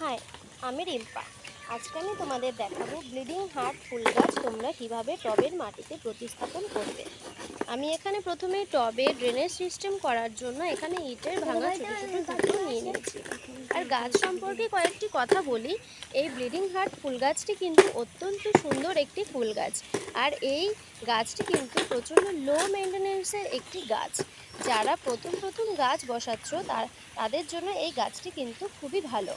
High, আমি রিম্পা। আজকে আমি তোমাদের দেখাবো ব্লিডিং হার্ট ফুল গাছ তোমরা কীভাবে টবের মাটিতে প্রতিস্থাপন করবে। আমি এখানে প্রথমে টবে ড্রেনেজ সিস্টেম করার জন্য এখানে ইটের ভাঙা ছোটো ছোটো টুকরো নিয়ে নিয়েছি। আর গাছ সম্পর্কে কয়েকটি কথা বলি। এই ব্লিডিং হার্ট ফুল গাছটি কিন্তু অত্যন্ত সুন্দর একটি ফুল গাছ আর এই গাছটি কিন্তু প্রচণ্ড লো মেনটেন্যান্সের একটি গাছ। যারা প্রথম প্রথম গাছ বসাচ্ছ, তার, তাদের জন্য এই গাছটি কিন্তু খুবই ভালো।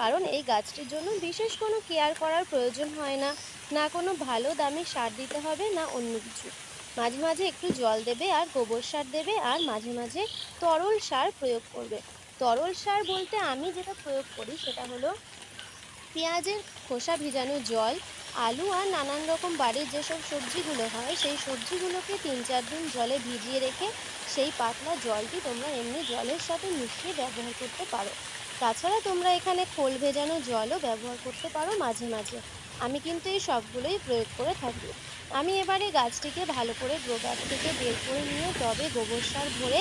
কারণ এই গাছটির জন্য বিশেষ কোনো কেয়ার করার প্রয়োজন হয় না। না কোনো ভালো দামি সার দিতে হবে, না অন্য কিছু। মাঝে মাঝে একটু জল দেবে আর গোবর সার দেবে আর মাঝে মাঝে তরল সার প্রয়োগ করবে। তরল সার বলতে আমি যেটা প্রয়োগ করি সেটা হলো পেঁয়াজের খোসা ভিজানো জল, আলু আর নানান রকম বাড়ির যেসব সবজিগুলো হয় সেই সবজিগুলোকে তিন চার দিন জলে ভিজিয়ে রেখে সেই পাতলা জলটি তোমরা এমনি জলের সাথে মিশিয়ে ব্যবহার করতে পারো। তাছাড়া তোমরা এখানে খোল ভেজানো জলও ব্যবহার করতে পারো মাঝে মাঝে। আমি কিন্তু এই সবগুলোই প্রয়োগ করে থাকি। আমি এবারে গাছটিকে ভালো করে গোবর থেকে বের করে নিয়ে তবে গোবর সার ভরে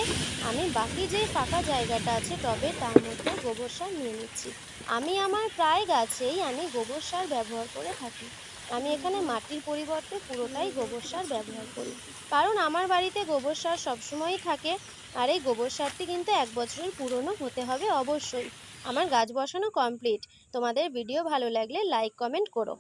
আমি বাকি যে ফাঁকা জায়গাটা আছে তবে তার মধ্যে গোবর সার নিয়ে নিচ্ছি। আমি আমার প্রায় গাছেই আমি গোবর সার ব্যবহার করে থাকি। আমি এখানে মাটির পরিবর্তে পুরোটাই গোবর সার ব্যবহার করি। কারণ আমার বাড়িতে গোবর সার সবসময়ই থাকে, আর এই গোবর সারটি কিন্তু এক বছরের পুরনো হতে হবে অবশ্যই। আমার গাছ বসানো কমপ্লিট তোমাদের ভিডিও ভালো লাগলে লাইক কমেন্ট করো।